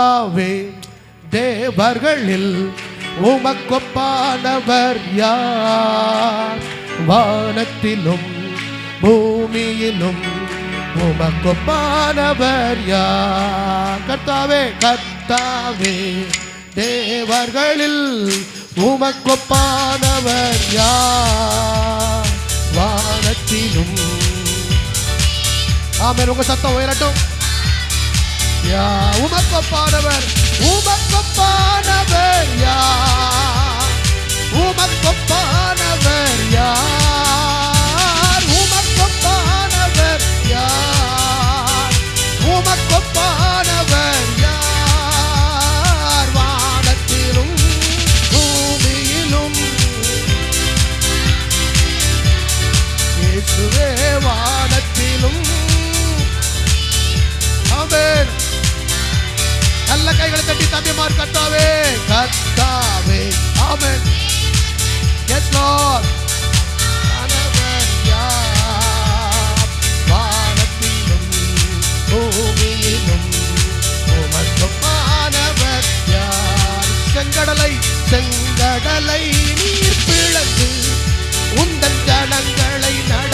கர்த்தாவே தேவர்களில் உமக்கொப்பானவர் யார்? வானத்திலும் பூமியிலும் உமக்கொப்பானவர் யார்? கர்த்தாவே கர்த்தாவே தேவர்களில் உமக்கொப்பானவர் யார்? வானத்திலும். ஆமே உங்க சத்தம் உயரட்டும். யா. உமக்கொப்பானவர் உமக்கொப்பானவர் யா. உமக்கொப்ப நல்ல கைகளை தட்டி தம்பிமார் கத்தாவே. கத்தாவே. ஆமென். எஸ் லார்ட் செங்கடலை செங்கடலை நீர் பிளந்து உந்தன் ஜனங்களை நட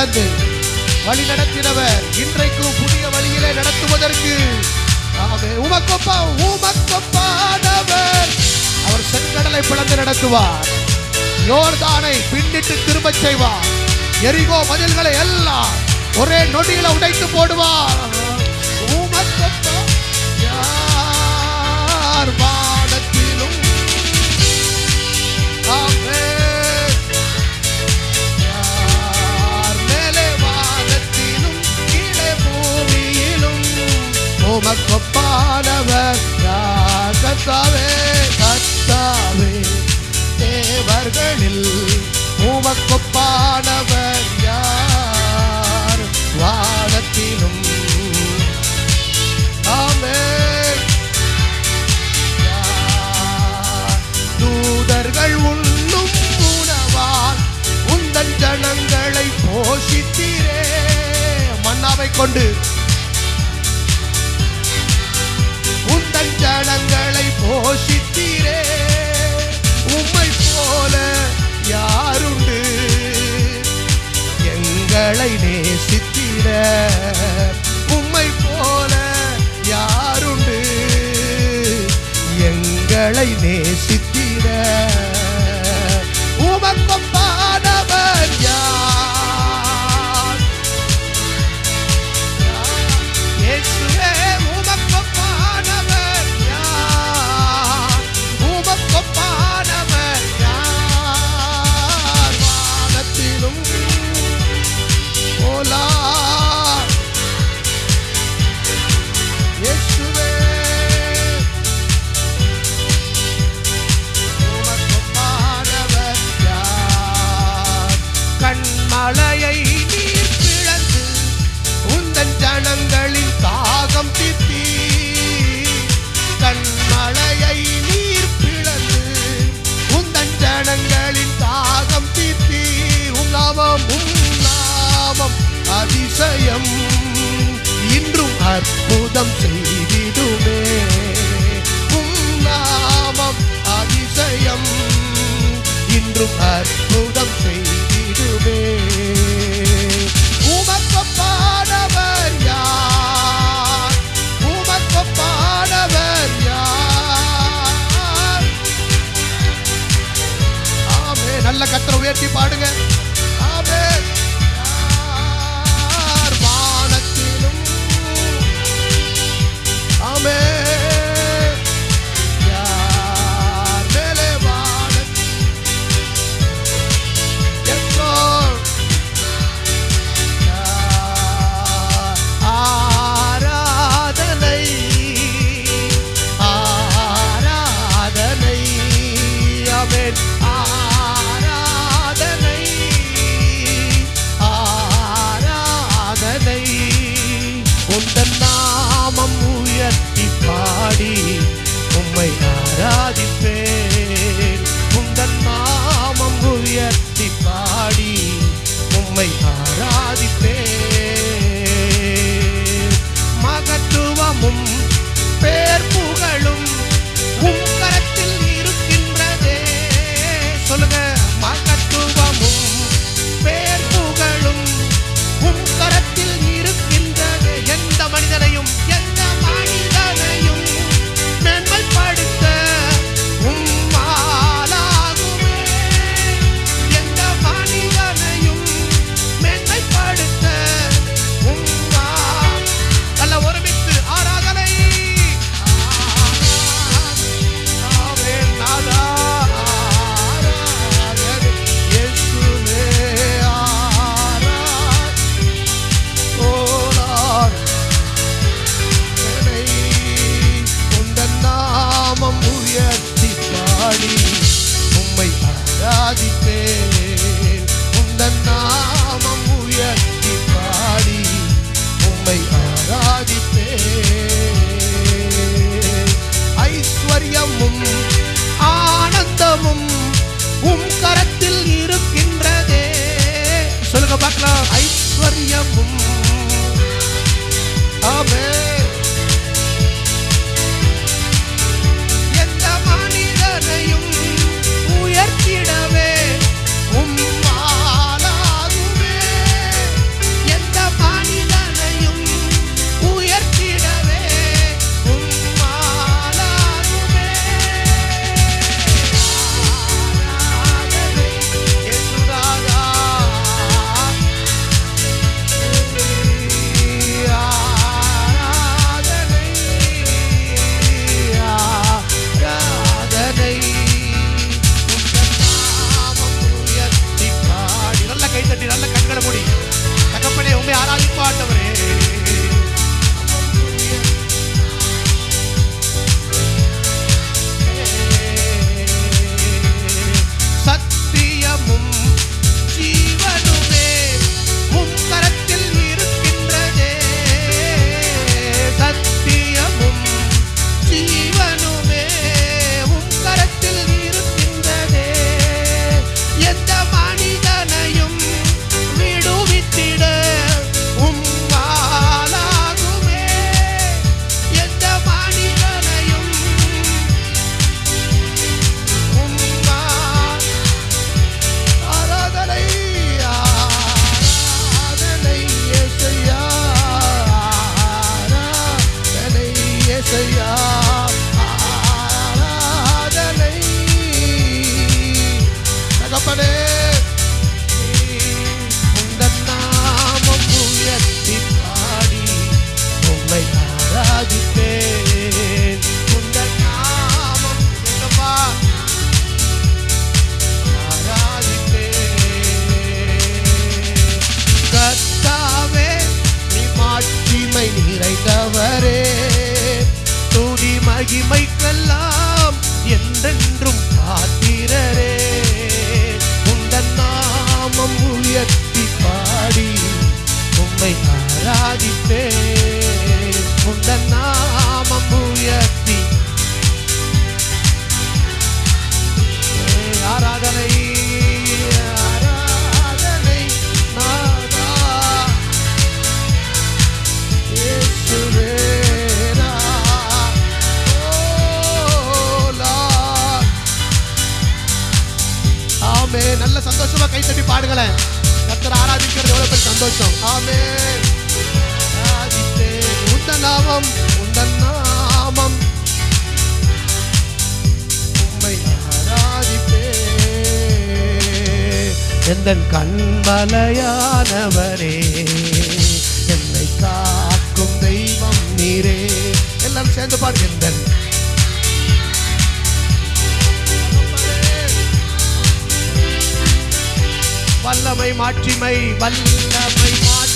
செங்கடலை வழி நடத்தினவர் இன்றைக்கும் புதிய வழியிலே நடத்துவதற்கு. உமக்கொப்பா உமக்கொப்பானவர் அவர் செங்கடலை பிளந்து நடத்துவார். யோர்தானை பின்னிட்டு திரும்பச் செய்வார். எரிகோ மதில்களை எல்லாம் ஒரே நொடியில உடைத்து போடுவார். உமக்கொப்பா யார் வானத்திலும் உமக்கொப்பானவர் யார் கத்தாவே கத்தாவே தேவர்களில் உமக்கொப்பானவர் யார்? வானத்திலும். ஆமென். தூதர்கள் உண்ணும் உணவால் உந்தன் ஜனங்களை போஷித்தீரே. மன்னாவை கொண்டு உந்தன் போஷித்தீரே. உம்மை போல யாருண்டு? எங்களை நேசித்திட உம்மை போல யாருண்டு? எங்களை நேசித்திட உமக்கும் ஐஸ்வர்யமும் ஆனந்தமும் உம் கரத்தில் இருக்கின்றதே. சொல்லுங்க பார்க்கலாம். ஐஸ்வர்யமும். ஆமே சந்தோஷமா கை தட்டி பாடுங்களேன் கத்தர் ஆராதிக்கிறது எவ்வளவு பேர் சந்தோஷம். ஆமே உண்ட நாமம் உண்ட நாமம். உண்மை ஆராதிப்பே எந்த கண்மலையானவரே என்னை காக்கும் தெய்வம் நீரே. எல்லாம் சேர்ந்து பாடு. எந்தன் வல்லமை மாற்றிமை வல்லமை மாற்றி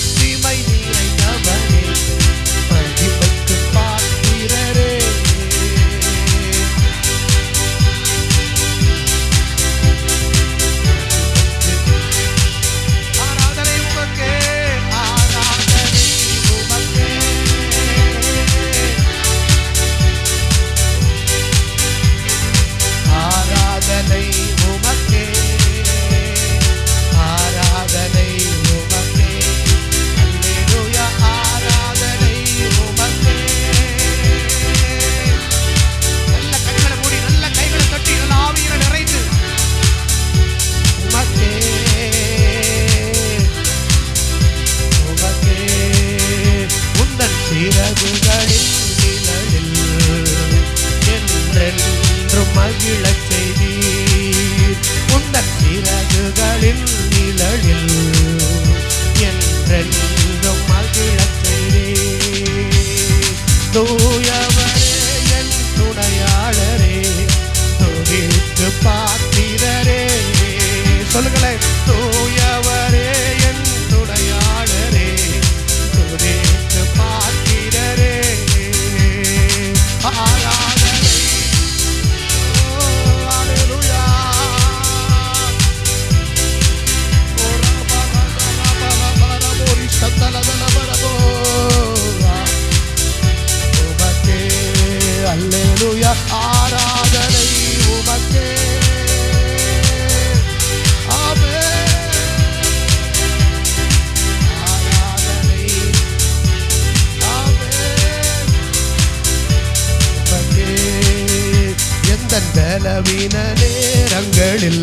பலவீன நேரங்களில்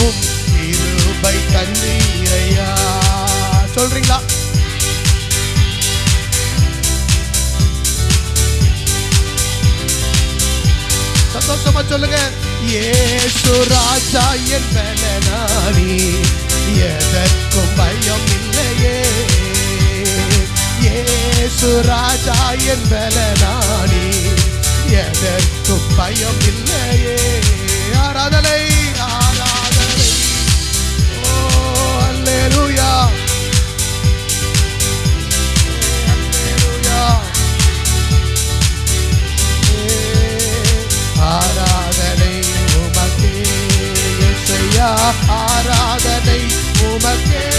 உம் தண்ணீரையா? சொல்றீங்களா? சந்தோஷமா சொல்லுங்க. ஏசு ராஜா என் பலனானி எதற்கும் பயம் இல்லையே. ஏசு ராஜா என் பலனானி எதற்கும் பயம் இல்லையே ஆராதனை ஆராதனை. ஓ அல்லேலூயா. அல்லேலூயா. ஆராதனை உமக்கே இசையா. ஆராதனை உமக்கே